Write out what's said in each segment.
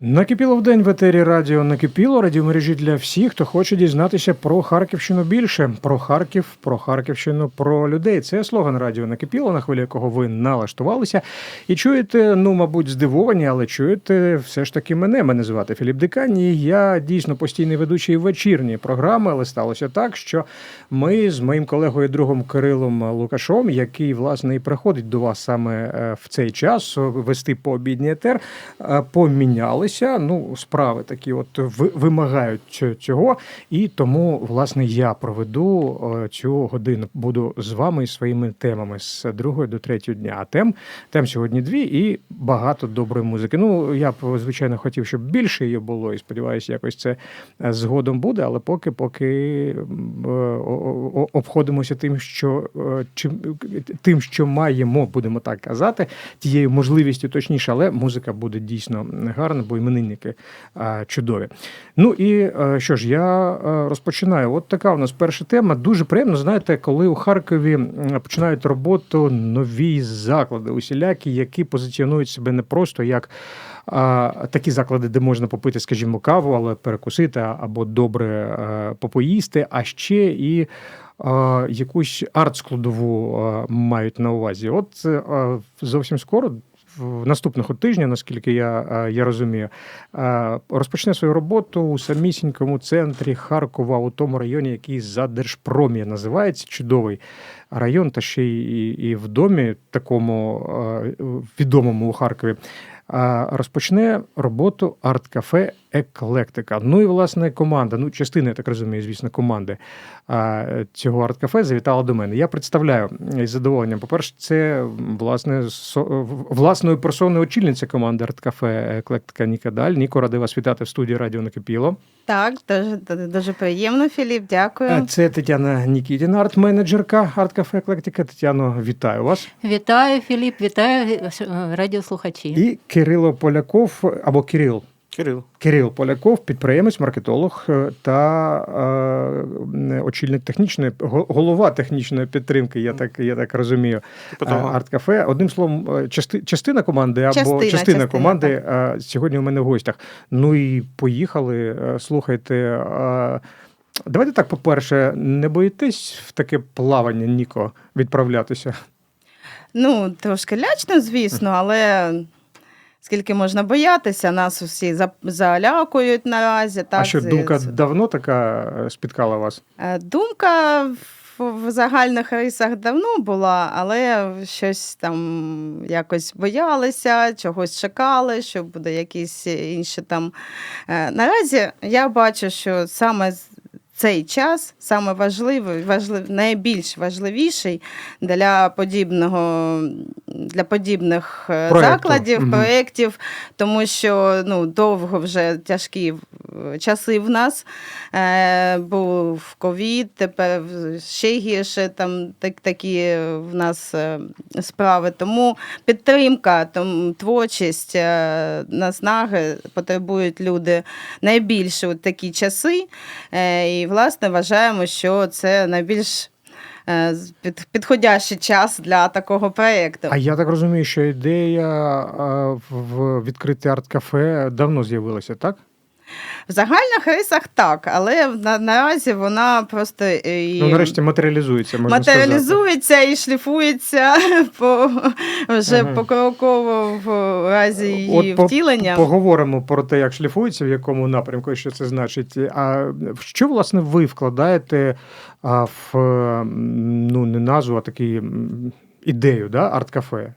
Накипіло в день в етері радіо Накипіло радіомережі для всіх, хто хоче дізнатися про Харківщину більше, про Харків, про Харківщину, про людей. Це слоган радіо Накипіло, на хвилі якого ви налаштувалися. І чуєте, ну мабуть, здивовані, але чуєте все ж таки мене. Мене звати Філіп Дикань. І я дійсно постійний ведучий вечірньої програми, але сталося так, що ми з моїм колегою другом Кирилом Лукашом, який власне і приходить до вас саме е, в цей час вести пообідній етер, е, помінялися. Ну, справи такі, от вимагають ць- цього, і тому власне я проведу е, цю годину. Буду з вами і своїми темами з другої до третього дня. А тем тем сьогодні дві і багато доброї музики. Ну я б звичайно хотів, щоб більше її було, і сподіваюся, якось це е, згодом буде. Але поки поки е, обходимося тим, що чим тим, що маємо, будемо так казати, тією можливістю точніше, але музика буде дійсно гарна, бо іменинники е, чудові. Ну і е, що ж, я е, розпочинаю. От така у нас перша тема. Дуже приємно, знаєте, коли у Харкові починають роботу нові заклади, усілякі, які позиціонують себе не просто як. Такі заклади, де можна попити, скажімо, каву, але перекусити або добре е, попоїсти, а ще і якусь арт-складову мають на увазі. От зовсім скоро. В наступного тижня, наскільки я, е, я розумію, е, розпочне свою роботу у самісінькому центрі Харкова, у тому районі, який за Держпромі називається чудовий район, та ще й і, в домі, такому е, відомому у Харкові. Розпочне роботу арт-кафе Еклектика. Ну і власне команда. Ну, частина, я так розумію, звісно, команди а, цього арт-кафе завітала до мене. Я представляю із задоволенням. По-перше, це власне со- власною персоною очільниця команди арт-кафе Еклектика Ніка Даль. Ніко, радий вас вітати в студії Радіо Накипіло. Так, дуже, дуже приємно, Філіп. Дякую. Це Тетяна Нікітіна, арт-менеджерка арт-кафе Еклектика. Тетяно, вітаю вас. Вітаю, Філіп, вітаю е, радіослухачі. І Кирило Поляков або Кирил. Кирил. Кирил Поляков, підприємець, маркетолог е, та е, очільник технічної голова технічної підтримки. Я так я так розумію. Типу е. Арт-кафе. Одним словом, е, части, частина команди або Частина, частина, частина, команди е, сьогодні у мене в гостях. Ну і поїхали. Слухайте. е, Давайте так, по-перше, не боїтесь в таке плавання, Ніко, відправлятися? Ну, трошки лячно, звісно, але скільки можна боятися, нас усі за- залякують наразі. Так, а що думка давно така е, спіткала вас? Е, Думка в, загальних рисах давно була, але щось там якось боялися, чогось чекали, що буде якісь інші там. Е, Наразі я бачу, що саме цей час саме важливий, важлив, найбільш важливіший для подібного для подібних е, Проекту. закладів, Мгм. проєктів, тому що ну, довго вже тяжкі часи в нас. Е, був ковід, тепер ще гірше там так, такі в нас е, справи. Тому підтримка, там, творчість, е, наснаги потребують люди найбільше у такі часи. Е, і, власне, вважаємо, що це найбільш е, під- підходящий час для такого проєкту. А я так розумію, що ідея е, в відкрити арт-кафе давно з'явилася, так? В загальних рисах так, але на, наразі вона просто е, і... Ну, нарешті матеріалізується, можна сказати. і шліфується по вже Ага. покроково в разі її От по- втілення. Поговоримо про те, як шліфується, в якому напрямку і що це значить. А що, власне, ви вкладаєте в ну, не назву, а такі ідею, да? арт-кафе?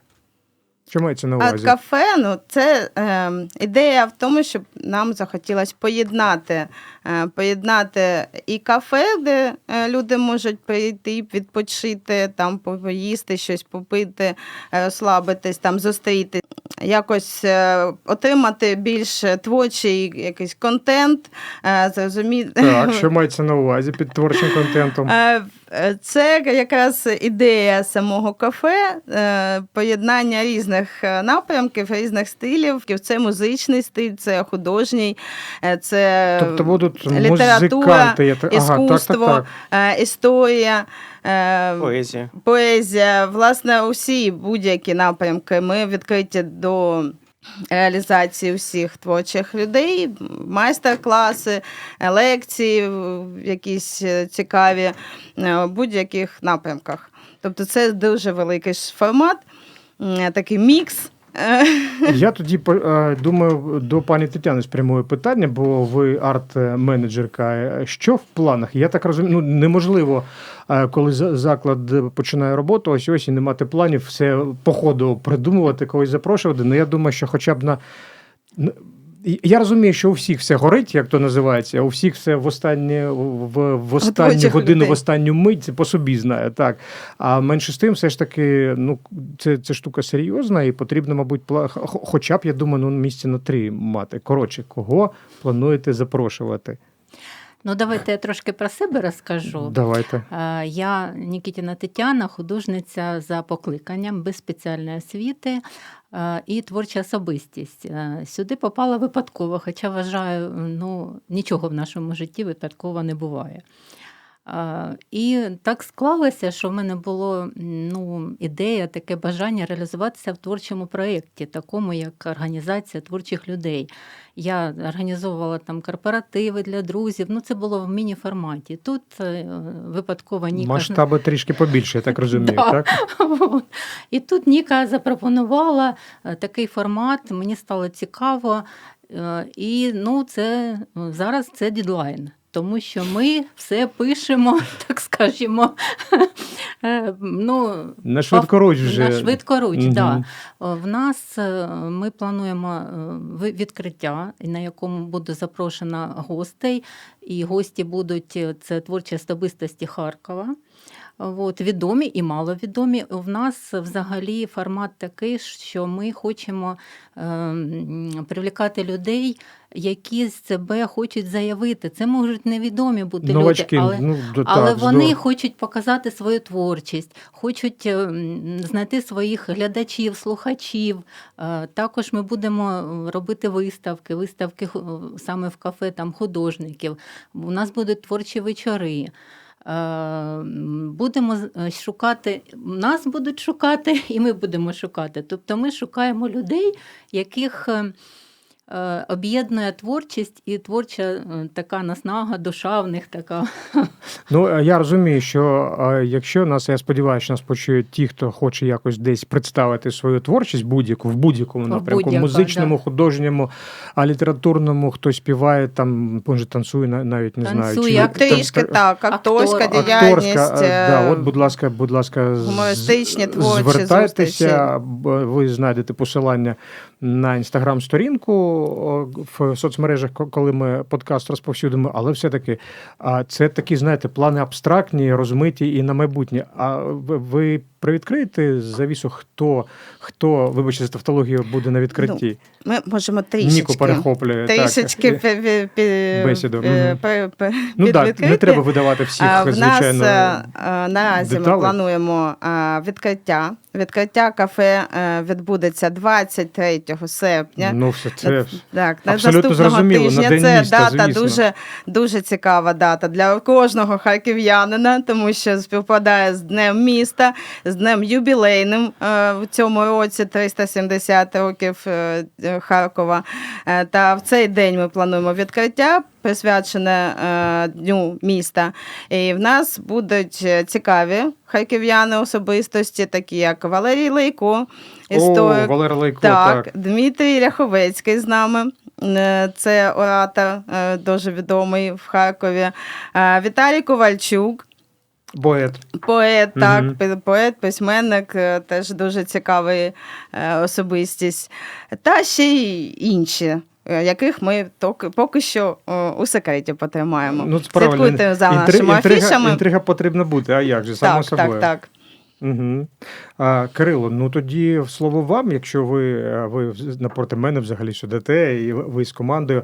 Що мається на А увазі? кафе, ну це е, ідея в тому, щоб нам захотілося поєднати, е, поєднати і кафе, де е, люди можуть прийти, відпочити, там поїсти, щось попити, е, там зустріти, якось е, отримати більш творчий якийсь контент, е, зрозуміти. Так, що мається на увазі під творчим контентом? Е, Це якраз ідея самого кафе, е, поєднання різних е, напрямків, різних стилів. Це музичний стиль, це художній, е, це Тобто будуть література, так- ага, так, так, так. е, історія. е, Поезія. Поезія, власне, усі будь-які напрямки. Ми відкриті до реалізації всіх творчих людей, майстер-класи, лекції, якісь е, цікаві е, в будь-яких напрямках. Тобто це дуже великий формат, такий мікс. Е, Я тоді е, думаю до пані Тетяни спрямую питання, бо ви арт-менеджерка. Е, Що в планах? Я так розумію, ну неможливо, коли заклад починає роботу, ось ось і не мати планів, все по ходу придумувати, когось запрошувати. Ну я думаю, що хоча б на. Я розумію, що у всіх все горить, як то називається, у всіх все в останнє в, в останню годину, людей. в останню мить, це по собі знає. так. А менше з тим, все ж таки, ну це, це штука серйозна, і потрібно, мабуть, пла- хоча б я думаю, ну місці на три мати. Коротше, кого плануєте запрошувати? Ну, давайте я трошки про себе розкажу. Давайте. Я Нікітіна Тетяна, художниця за покликанням без спеціальної освіти і творча особистість. Сюди попала випадково, хоча вважаю, ну нічого в нашому житті випадково не буває. Е, І так склалося, що в мене було ну, ідея, таке бажання реалізуватися в творчому проєкті, такому як організація творчих людей. Я організовувала там корпоративи для друзів. Ну, це було в міні-форматі. Тут е, випадково Ніка Масштаби трішки побільше, я так розумію, так? І тут Ніка запропонувала е, такий формат, мені стало цікаво. І ну, це зараз це дедлайн. Тому що ми все пишемо, так скажімо, е, ну, На швидкоруч вже. на швидкоруч, угу. да. В нас е, ми плануємо е, відкриття, на якому буде запрошено гостей, і гості будуть це творчі особистості Харкова. От, відомі і маловідомі. В нас взагалі формат такий, що ми хочемо е, привлікати людей, які з себе хочуть заявити. Це можуть невідомі бути Новачки, люди, але ну, до- але так, вони здорово. хочуть показати свою творчість, хочуть е, знайти своїх глядачів, слухачів. Е, Також ми будемо робити виставки, виставки е, саме в кафе там художників. У нас будуть творчі вечори. Е, Будемо е, шукати, нас будуть шукати, і ми будемо шукати. Тобто ми шукаємо людей, яких е, об'єднує творчість і творча е, така наснага, душа в них така. Ну, е, я розумію, що е, якщо нас, я сподіваюся, що нас почують ті, хто хоче якось десь представити свою творчість будь-яку в будь-якому напрямку, будь-яка, музичному, да. художньому, а літературному, хтось співає, там може танцює, на- навіть не знаю. Танцює, чи- актор- там- так, акторська Актор. діяльність. Акторська, е, да, е, от, будь ласка, будь ласка, з- гумористичні, творчі звертайтеся, б- ви знайдете посилання на інстаграм-сторінку в соцмережах, ко- коли ми подкаст розповсюдимо, але все-таки це такі, знаєте, плани абстрактні, розмиті і на майбутнє. А ви, ви привідкриєте завісу, хто, хто, вибачте, за тавтологію, буде на відкритті? Ми можемо трішечки. Ніку перехоплює. Трішечки Бесіду, Ну так, не треба видавати всіх, звичайно. нас е, е, наразі ми плануємо е, відкриття. Відкриття кафе відбудеться 23 серпня. Ну, все це Так, на абсолютно зрозуміло, на тижня День це міста, дата звісно. дуже, дуже цікава дата для кожного харків'янина, тому що співпадає з Днем міста, з Днем юбілейним е, в цьому році 370 років е, е, Харкова. Та в цей день ми плануємо відкриття. Присвячене е, дню міста, і в нас будуть цікаві харків'яни особистості, такі як Валерій Лейко, історик, О, Валера Лайко, так, так. Дмитрій Ляховецький з нами. Це оратор дуже відомий в Харкові. Віталій Ковальчук, Поет. поет, так, пи- поет, письменник, е, теж дуже цікавий е, особистість. Та ще й інші. е, Яких ми поки що у секреті потримаємо. Ну. Слідкуйте за Інтри- нашими інтрига, афішами. інтрига потрібна бути, а як же, само так, собою. так, так. Угу. А, Кирило, ну тоді слово вам, якщо ви, ви напроти мене взагалі сидите, і ви- з командою.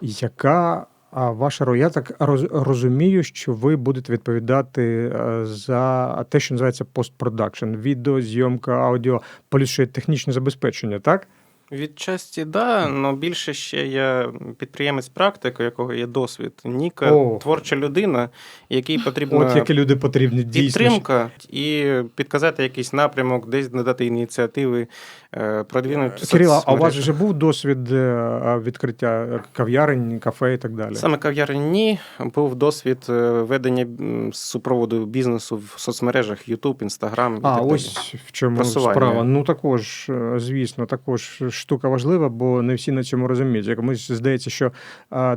Яка ваша роль? Я так роз- розумію, що ви будете відповідати е, за те, що називається постпродакшн, відео, зйомка, аудіо, поліше технічне забезпечення, так? Відчасті, да, але більше ще я підприємець практик, у якого є досвід. Ніка О. творча людина, якій потрібна От які люди потрібні дійсно. підтримка і підказати якийсь напрямок, десь надати ініціативи, е, продвинути Кирила, а у вас вже був досвід е, відкриття кав'ярень, кафе і так далі? Саме кав'ярні ні, був досвід е, ведення супроводу бізнесу в соцмережах YouTube, Instagram і А, так далі. ось в чому Просування. справа. Ну також, е, звісно, також штука важлива, бо не всі на цьому розуміють. Якомусь здається, що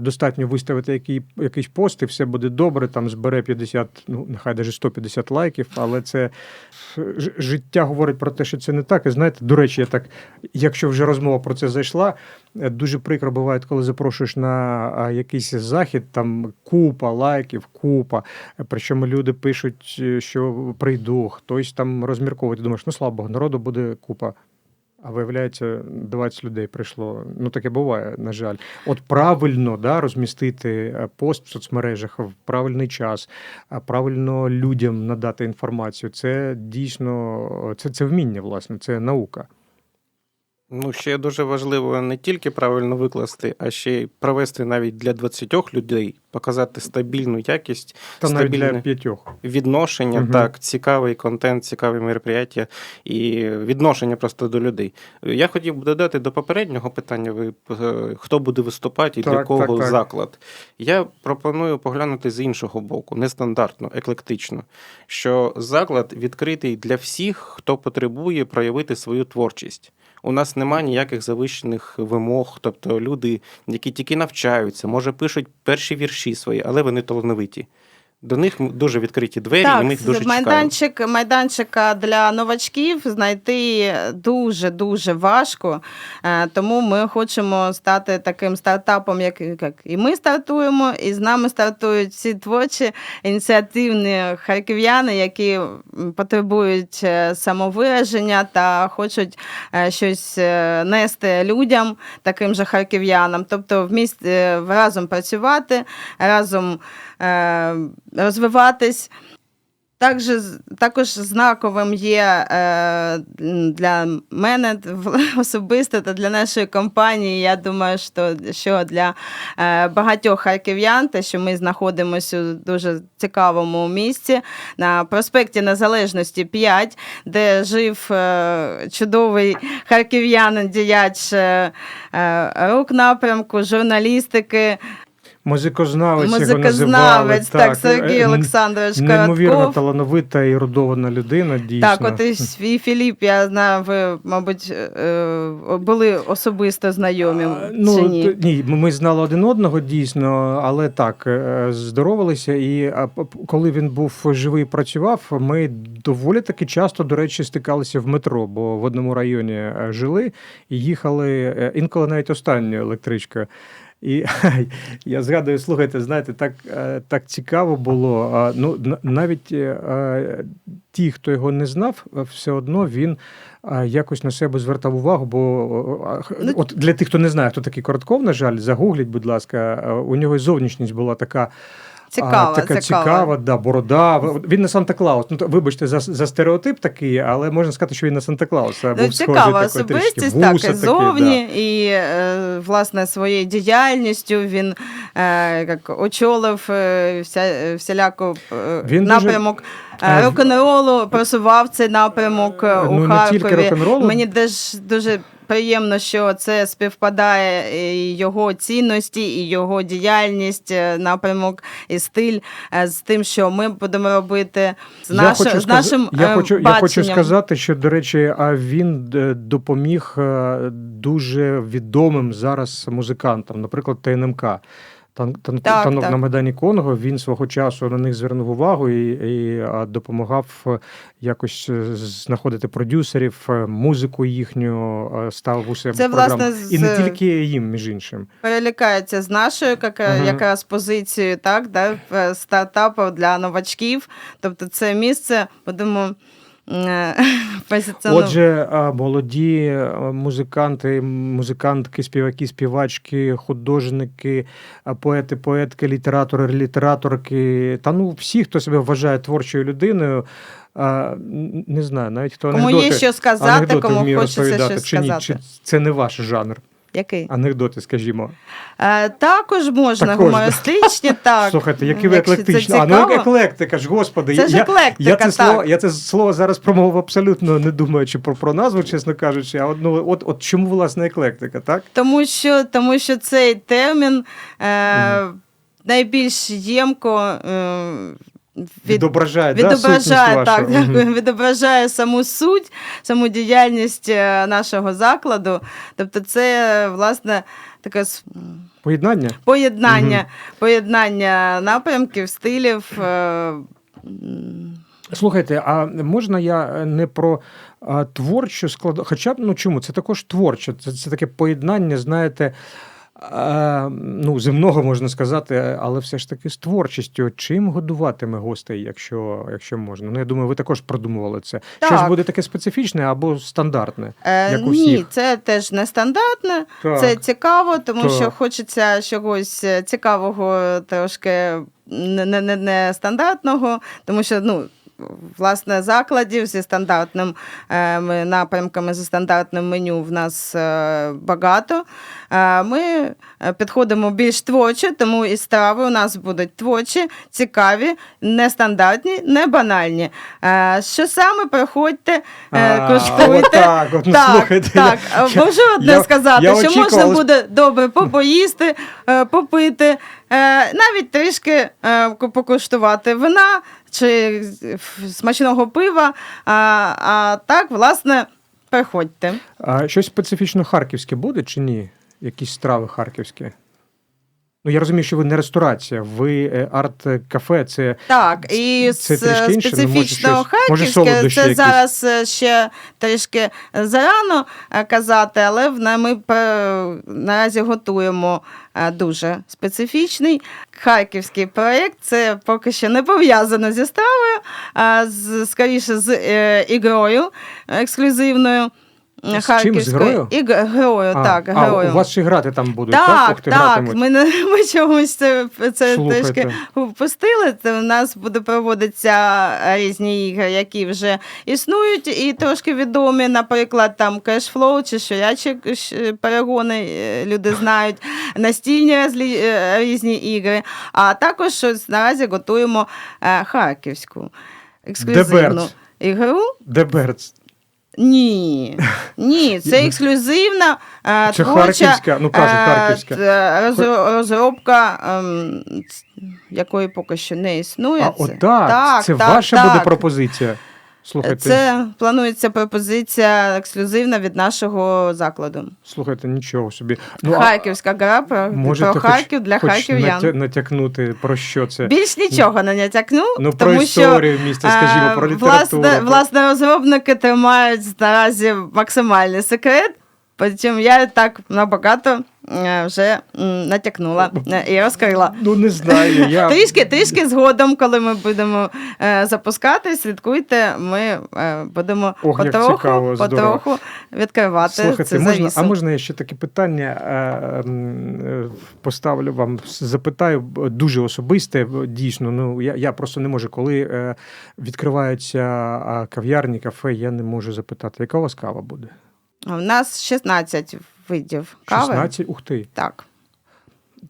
достатньо виставити який, якийсь пост, і все буде добре, там збере 50, ну нехай навіть 150 лайків, але це ж- життя говорить про те, що це не так. І знаєте, до речі, я так, якщо вже розмова про це зайшла, е, дуже прикро буває, коли запрошуєш на якийсь захід, там купа лайків, купа. Причому люди пишуть, е, що прийду, хтось там розмірковує. Ти думаєш, ну слава Богу, народу буде купа. А виявляється, 20 людей прийшло. Ну таке буває, на жаль. От правильно да, розмістити е, пост в соцмережах в правильний час, а правильно людям надати інформацію. Це дійсно це, це вміння, власне, це наука. Ну, ще дуже важливо не тільки правильно викласти, а ще й провести навіть для 20 людей, показати стабільну якість, Та стабільне відношення, Мгм. так, цікавий контент, цікаві мероприятия і відношення просто до людей. Я хотів би додати до попереднього питання: ви е, хто буде виступати і для кого так, так. заклад. Я пропоную поглянути з іншого боку, нестандартно, еклектично, що заклад відкритий для всіх, хто потребує проявити свою творчість. У нас немає ніяких завищених вимог, тобто люди, які тільки навчаються, може пишуть перші вірші свої, але вони талановиті. До них дуже відкриті двері, і ми їх дуже чекаємо. майданчик, майданчика для новачків знайти дуже дуже важко. Е, Тому ми хочемо стати таким стартапом, як, як і ми стартуємо, і з нами стартують всі творчі ініціативні харків'яни, які потребують е, самовираження та хочуть е, щось нести людям, таким же харків'янам. Тобто вміст е, разом працювати, разом розвиватись. Також, також знаковим є е, для мене особисто та для нашої компанії. Я думаю, що, що для е, багатьох харків'ян, те, що ми знаходимося у дуже цікавому місці на проспекті Незалежності 5, де жив е, чудовий харків'янин, діяч е, е, рук напрямку, журналістики, Музикознавець, його називали. музикознавець, так, Сергій Е, Олександрович Неймовірно талановита і родована людина, дійсно. Так, от і свій Філіп, я знаю, ви, мабуть, е, були особисто знайомі А, Ну, чи ні? ні, ми знали один одного дійсно, але так, е, здоровалися. І коли він був живий і працював, ми доволі таки часто, до речі, стикалися в метро, бо в одному районі е, жили і їхали е, інколи навіть останньою електричкою. І я згадую, слухайте, знаєте, так, е, так цікаво було. Ну, навіть е, ті, хто його не знав, е, все одно він якось на себе звертав увагу. Бо Ну, от для тих, хто не знає, хто такий Коротков, на жаль, загугліть, будь ласка, у нього й зовнішність була така. Цікава, а, така цікава. цікава, да, борода. Він не Санта-Клаус. Ну, то, вибачте за, за стереотип такий, але можна сказати, що він на Санта-Клауса. Ну, був цікава особистість, так, і зовні, і е, власне своєю діяльністю він е, як очолив е, вся, всіляку е, Він напрямок А, е, рок-н-ролу, просував цей напрямок Ну, у не Харкові. Мені теж дуже приємно, що це співпадає і його цінності, і його діяльність, е, напрямок і стиль е, з тим, що ми будемо робити з, Я хочу з нашим сказ- я хочу, хочу, я хочу сказати, що, до речі, а він е, допоміг е, дуже відомим зараз музикантам, наприклад, ТНМК. Тан, тан, Так, танок так. на Майдані Конго він свого часу на них звернув увагу і, і допомагав е, якось е, знаходити продюсерів, е, музику їхню ставив у себе Це, власне, з- І не тільки їм, між іншим. перелікається з нашою як, Мгм. якраз позицією, так, да, стартапів для новачків. Тобто це місце, будемо е. Отже, молоді е, музиканти, музикантки, співаки, співачки, художники, поети, поетки, літератори, літераторки. Та ну всі, хто себе вважає творчою людиною. А, не знаю, навіть хто Кому анекдоти, є що сказати, анекдоти кому хочеться щось чи ні, чи це не ваш жанр. Який? Анекдоти, скажімо. Е, також можна Також, да. гумористичні, так. Слухайте, які ви Якщо це еклектичні. А, ну цікаво. еклектика ж, господи. Це ж я, еклектика, я, це так. слово, я це слово зараз промовив абсолютно не думаючи про, про назву, чесно кажучи. А от, ну, от, от чому власне еклектика, так? Тому що, тому що цей термін е, найбільш ємко е, від, Відображає, да, так, вашу? Відображає саму суть, саму діяльність е, нашого закладу. Тобто, це власне таке Поєднання? поєднання, поєднання напрямків, стилів. е, Слухайте, а можна я е, не про а, творчу складу? Хоча б ну чому? Це також творче. Це, це таке поєднання, знаєте. Ну, земного можна сказати, але все ж таки з творчістю. Чим годуватиме гостей, якщо, якщо можна? Ну, я думаю, ви також продумували це. Щось буде таке специфічне або стандартне. Е, Як у ні, це теж нестандартне, Так. це цікаво, тому Так. що хочеться чогось е, цікавого, трошки не, не, не, не стандартного, тому що ну. Власне, закладів зі стандартним е, напрямками, зі стандартним меню в нас е, багато. Е, Ми е, підходимо більш творчо, тому і страви у нас будуть творчі, цікаві, нестандартні, не банальні. Е, Що саме приходьте, коштуйте. отак от, ну, так, слухайте, так. я- Можу одне я- сказати, я що можна буде добре попоїсти, попити, навіть трішки покуштувати вина чи смачного пива. А, а так, власне, приходьте. А щось специфічно харківське буде чи ні? Якісь страви харківські? Ну, я розумію, що ви не ресторація, ви е, арт-кафе, це Так, і Це з трішки інше, може, специфічно щось- харківське, це якісь? зараз е, ще трішки зарано е, казати, але ми наразі готуємо дуже специфічний харківський проєкт. Це поки що не пов'язано зі стравою, а з, скоріше з ігрою ексклюзивною. З чим? З грою? Іг, герою, а, так, а, герою. у вас ще грати там будуть, так? Так, ти, так, ми, не, ми чомусь це, це Слухайте. трішки впустили. Це у нас буде проводитися різні ігри, які вже існують, і трошки відомі, наприклад, там кешфлоу чи ширячі ш- перегони, е, люди знають, настільні розлі- е, різні ігри. А також наразі готуємо е, харківську ексклюзивну Деберц. ігру. Деберц. Ні, ні, це ексклюзивна е, Це творча харківська, ну, кажуть, е, харківська. роз- розробка, ем, ц- якої поки що не існує. А Це- отак, це так, ваша так. буде пропозиція. Слухайте, Це планується пропозиція ексклюзивна від нашого закладу. слухайте, нічого собі. Ну, Харківська гра про, можете про хоч- Харків для хоч харків'ян. натя- натякнути, про що це? Більш нічого не натякну, Ну, про тому історію що міста, скажімо, е, про літературу. Власне, про- власне, розробники тримають наразі максимальний секрет. Потім я так набагато е, вже натякнула е, і розкрила. Ну, не знаю, я... Трішки, трішки згодом, коли ми будемо е, запускати, слідкуйте, ми будемо Ох, потроху, цікаво, потроху відкривати Слухайте, це можна, завісу. а можна я ще таке питання поставлю вам, запитаю дуже особисте, дійсно. Ну я, я просто не можу, коли відкриваються кав'ярні, кафе, я не можу запитати, яка у вас кава буде? У нас 16 видів кави. 16? Ух ти. Так.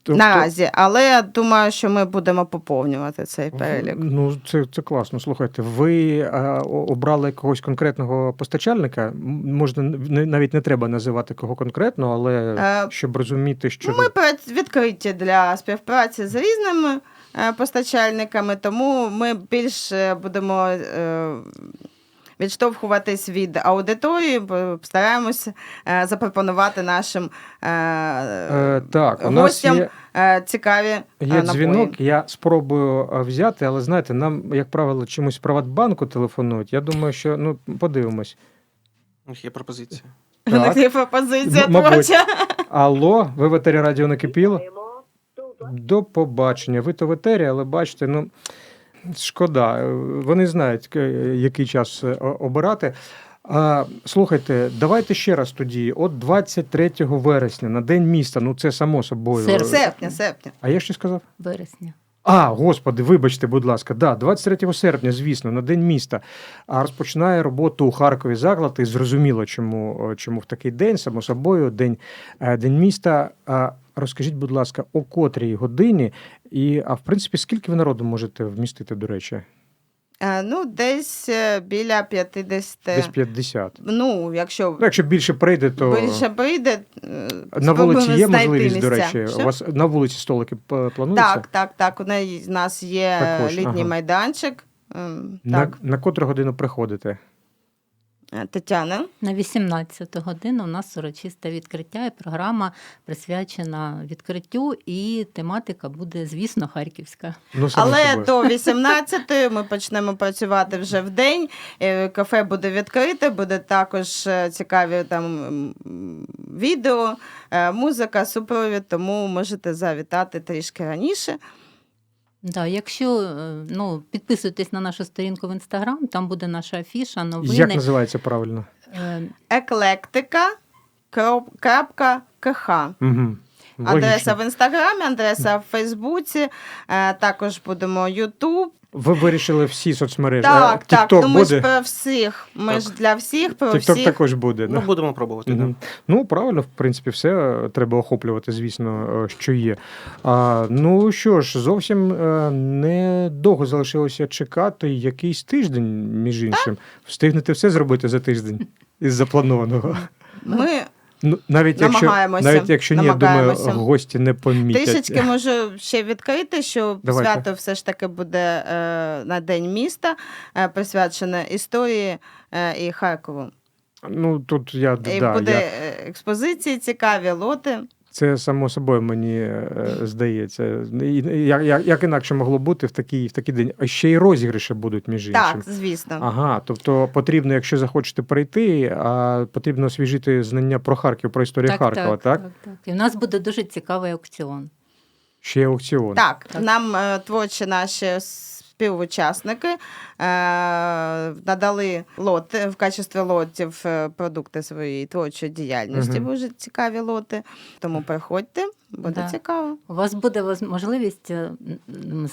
Тобто- Наразі, але я думаю, що ми будемо поповнювати цей перелік. Ну, це, це класно. Слухайте, ви о- обрали якогось конкретного постачальника? Можна не- навіть не треба називати кого конкретно, але Е, щоб розуміти, що Ми відкриті для співпраці з різними е, постачальниками, тому ми більше будемо е, відштовхуватись від аудиторії, бо стараємося е, запропонувати нашим е, Е, так, у нас є, е, цікаві є напої. дзвінок, я спробую взяти, але знаєте, нам, як правило, чомусь в Приватбанку телефонують. Я думаю, що ну подивимось. У них є пропозиція. У них є пропозиція М- мабуть. творча. Алло, ви в етері радіо накипіло? До побачення. Ви то в етері, але бачите, ну шкода. Е, Вони знають, який час е, обирати. А, слухайте, давайте ще раз тоді. От 23 вересня на День міста. Ну це само собою. Серпня. Серпня, серпня. А я ще сказав? Вересня. А, господи, вибачте, будь ласка, да, 23 серпня, звісно, на День міста. А розпочинає роботу у Харкові заклад, і зрозуміло, чому, е, чому в такий день, само собою, день, е, день міста. Розкажіть, будь ласка, о котрій годині, і а в принципі, скільки ви народу можете вмістити, до речі? Е, Ну, десь е, біля 50. Десь 50. Ну, якщо Ну, якщо більше прийде, то більше прийде, е, на вулиці є можливість, до речі, Що? у вас на вулиці столики плануються? Так, так, так. У нас є Також, літній ага. майданчик. Ем, На, на котру годину приходите? Е, Тетяна. На 18 годину у нас урочисте відкриття і програма присвячена відкриттю, і тематика буде, звісно, харківська. Ну, Але до 18-ї ми почнемо працювати вже в день. Е, Кафе буде відкрите, буде також е, цікаві там відео, музика, супровід, тому можете завітати трішки раніше. Да, якщо е, ну, підписуйтесь на нашу сторінку в інстаграм, там буде наша афіша, новини. Як називається правильно? Е, Еклектика. крапка КХ. Угу. Адреса в інстаграмі, адреса в Фейсбуці. Е, Також будемо Ютуб. Ви вирішили всі соцмережі. Так, так. Тікток Ну ми ж про всіх. Ми ж для всіх, про Тікток всіх. також буде. Ну, да? будемо пробувати. Мгм. Ну, правильно, в принципі, все е, треба охоплювати, звісно, е, що є. А, ну що ж, зовсім е, недовго залишилося чекати якийсь тиждень, між іншим. Встигнете все зробити за тиждень із запланованого. Ми Ну, навіть якщо, Намагаємося, навіть якщо ні, я думаю, гості не помітять. трішечки можу ще відкрити, що Давайте. свято все ж таки буде е, на День міста, е, присвячене історії е, і Харкову. Ну, тут я, І да, буде я, експозиції цікаві, лоти. Це само собою мені е, здається. Як, як, як інакше могло бути в такий, в такий день? А ще й розіграші будуть між іншим. Так, звісно. Ага, тобто потрібно, якщо захочете прийти, а потрібно освіжити знання про Харків, про історію Харкова, так? так, так. І в нас буде дуже цікавий аукціон. Ще аукціон. Так, Так. нам е, творчі наші співучасники е, надали лоти в качестві лотів е, продукти своєї творчої діяльності. Дуже Дуже цікаві лоти. Тому приходьте, буде Да. цікаво. У вас буде можливість е,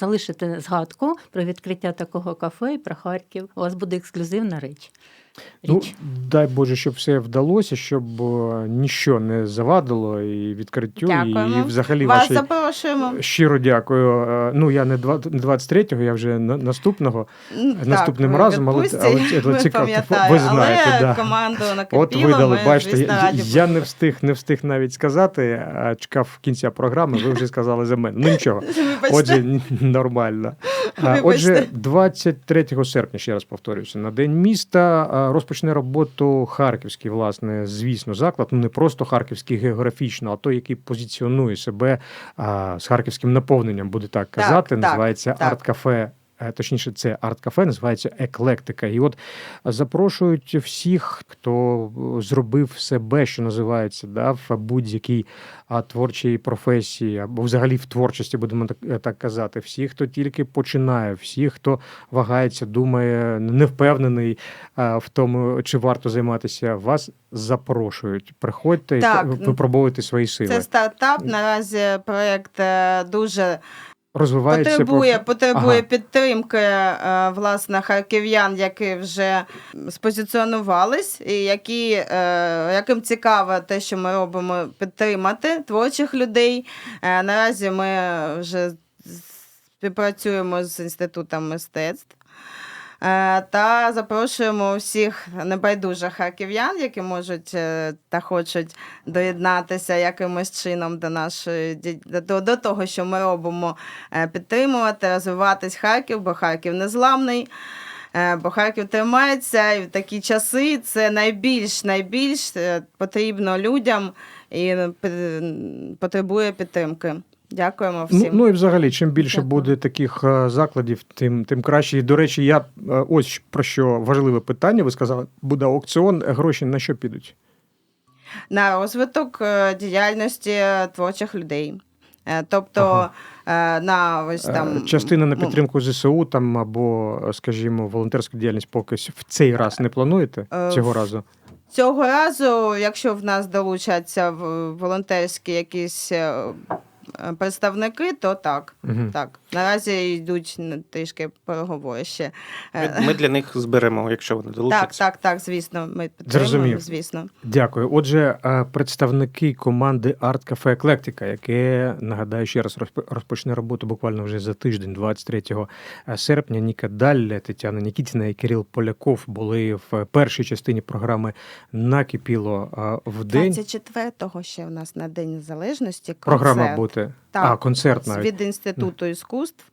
залишити згадку про відкриття такого кафе і про Харків. У вас буде ексклюзивна річ. Ну, дай Боже, щоб все вдалося, щоб е, ніщо не завадило і відкриттю, Дякуємо. і взагалі Вас вашій запрошуємо. щиро дякую. Е, Ну, я не два- не 23-го, я вже на- наступного. Наступним ви разом, але- відпустці, але це- ви цікаво, пам'ятаю, ви знаєте, але да. команду От видали, ми, бачите, звісно, я, раді я не встиг, не встиг навіть сказати, а чекав кінця програми, ви вже сказали за мене. Ну нічого. Вибачте. Отже, н- нормально. А, Вибачте. Отже, 23 серпня, ще раз повторюся, на День міста а, розпочне роботу Харківський, власне, звісно, заклад. Ну не просто харківський географічно, а той, який позиціонує себе а, з харківським наповненням, буде так казати. так, називається так. арт-кафе. Е, Точніше, це арт-кафе, називається еклектика. І от запрошують всіх, хто зробив себе, що називається, да, в будь-якій творчій професії, або взагалі в творчості, будемо так, е, так казати. Всі, хто тільки починає, всі, хто вагається, думає, не впевнений в тому, чи варто займатися, вас запрошують. Приходьте Так, і випробовуйте свої сили. Це стартап. Наразі проєкт е, дуже Розвивається потребує, потребує Ага. підтримки е, власне харків'ян, які вже спозиціонувались, і які, е, яким цікаво те, що ми робимо, підтримати творчих людей. Е, Наразі ми вже співпрацюємо з інститутом мистецтв. Е, Та запрошуємо всіх небайдужих харків'ян, які можуть е, та хочуть доєднатися якимось чином до нашої до, до того, що ми робимо, е, підтримувати, розвиватись Харків, бо Харків незламний. Бо Харків тримається, і в такі часи це найбільш найбільш потрібно людям і потребує підтримки. Дякуємо всім. Ну, ну і взагалі, чим більше Дякую. буде таких е, закладів, тим, тим краще. І, до речі, я е, ось про що важливе питання. Ви сказали, буде аукціон, гроші на що підуть? на розвиток е, діяльності творчих людей. Тобто Ага. на ось там Частина на ну, підтримку ЗСУ там або, скажімо, волонтерську діяльність поки в цей раз не плануєте цього разу. Цього разу, якщо в нас долучаться волонтерські якісь представники, то так. Мгм. Так, наразі йдуть трішки переговори ще. Е, Ми, для них зберемо, якщо вони Так, долучаться. так, так, звісно. Ми підтримуємо, звісно. Дякую. Отже, е, представники команди Арт Кафе Еклектика, яке нагадаю ще раз розп- розпочне роботу буквально вже за тиждень, 23 серпня. Ніка Далля, Тетяна Нікітіна і Кирил Поляков були в першій частині програми Накипіло е, в день. 24-го ще у нас на День Незалежності концерт. Програма буде. Так, а, концерт навіть. від Інституту іскусств.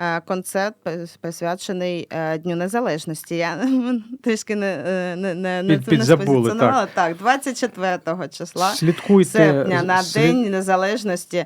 Е, Концерт присвячений е, Дню Незалежності. Я трішки не, е, не, не, не, Під- підзабули, спозиціонувала. Так, 24 числа Слідкуйте серпня на слід- День Незалежності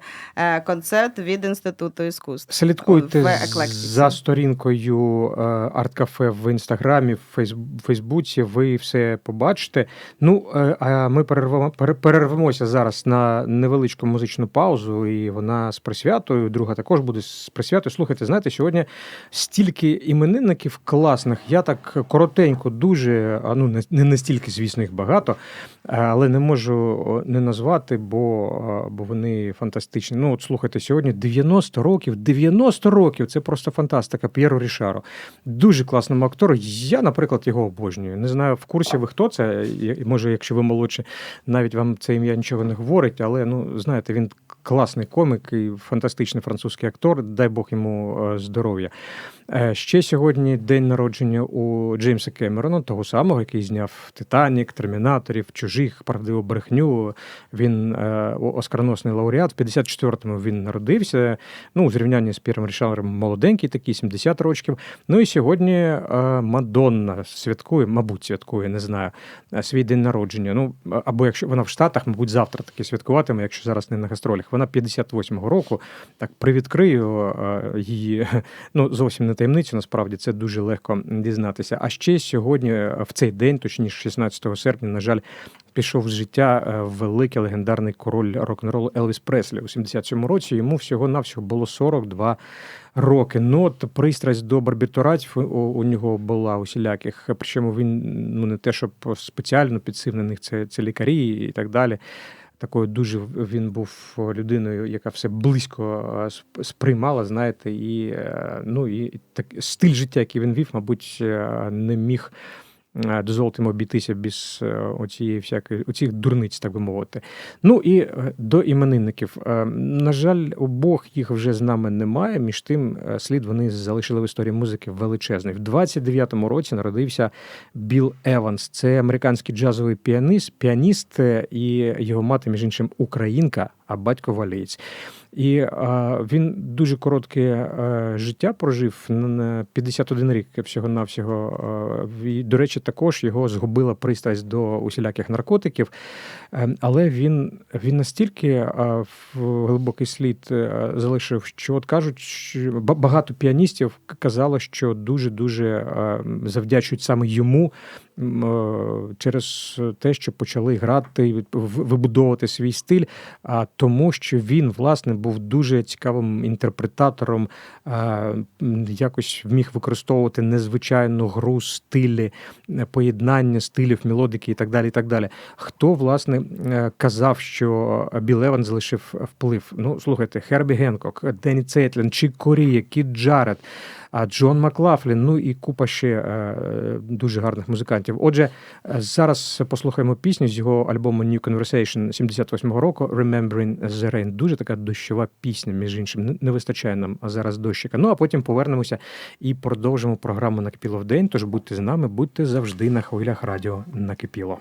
концерт від Інституту іскусств. Слідкуйте в за сторінкою арт-кафе в інстаграмі, в Фейсбуці. Ви все побачите. Ну а ми перервемо, пере- перервемося зараз на невеличку музичну паузу, і вона з присвятою. Друга також буде з присвятою. Слухайте, знаєте, сьогодні стільки іменинників класних. Я так коротенько, дуже ну не- настільки, звісно, їх багато, е, але не можу не назвати, бо, бо вони фантастичні. Ну, от слухайте, сьогодні 90 років, 90 років це просто фантастика. П'єро Рішаро. Дуже класному актору. Я, наприклад, його обожнюю. Не знаю, в курсі ви хто це. Може, якщо ви молодші, навіть вам це ім'я нічого не говорить, але ну знаєте, він класний комік і фантастичний французький актор. Дай Бог йому е, здоров'я. Е, Ще сьогодні день народження у Джеймса Кемерона, того самого, який зняв Титанік, Термінаторів, чужих, правдиву брехню. Він е, оскароносний лауреат. В 54-му він народився. Ну, у зрівнянні з П'єром Рішаром молоденький, такий 70 років. Ну і сьогодні е, Мадонна святкує, мабуть, святкує, не знаю, свій день народження. Ну, або якщо вона в Штатах, мабуть, завтра таки святкуватиме, якщо зараз не на гастролях. Вона 58-го року. Так привідкрию її, ну зовсім не таємницю, насправді це дуже легко дізнатися. А ще сьогодні, е, в цей день, точніше 16 серпня, на жаль, пішов з життя е, великий легендарний король рок-н-ролу Елвіс Преслі у 77-му році. Йому всього-навсього було 42 роки. Ну, от пристрасть до барбітуратів у, у нього була усіляких. Причому він ну не те, щоб спеціально підсив на них це, це лікарі і так далі. Такою дуже він був людиною, яка все близько е, сп- сприймала, знаєте, і е, ну і так стиль життя, який він вів, мабуть, е, не міг е, дозволити йому обійтися без е, оцієї всякої оцих дурниць, так би мовити. Ну і е, до іменинників. Е, На жаль, обох їх вже з нами немає. Між тим, е, слід вони залишили в історії музики величезний. В 29-му році народився Біл Еванс. Це американський джазовий піаніст, піаніст е, і його мати, між іншим, українка, а батько валієць. І е, він дуже коротке е, життя прожив на- на 51 рік всього-навсього. Е, і, до речі, також його згубила пристрасть до усіляких наркотиків. Але він, він настільки е, в глибокий слід е, залишив, що от кажуть, що багато піаністів казало, що дуже дуже завдячують саме йому через те, що почали грати, вибудовувати свій стиль, а тому, що він власне був дуже цікавим інтерпретатором, е, якось вміг використовувати незвичайну гру, стилі, е, поєднання стилів, мелодики і так далі. І так далі. Хто власне е, казав, що Біл Еван залишив вплив? Ну слухайте, Хербі Генкок, Денні Цейтлін, Чік Корія, Кіт Джаред. А Джон Маклафлін, ну і купа ще е, дуже гарних музикантів. Отже, зараз послухаємо пісню з його альбому New Conversation 78-го року Remembering the Rain. Дуже така дощова пісня, між іншим. Не вистачає нам зараз дощика. Ну а потім повернемося і продовжимо програму Накипіло в день. Тож будьте з нами, будьте завжди на хвилях радіо Накипіло.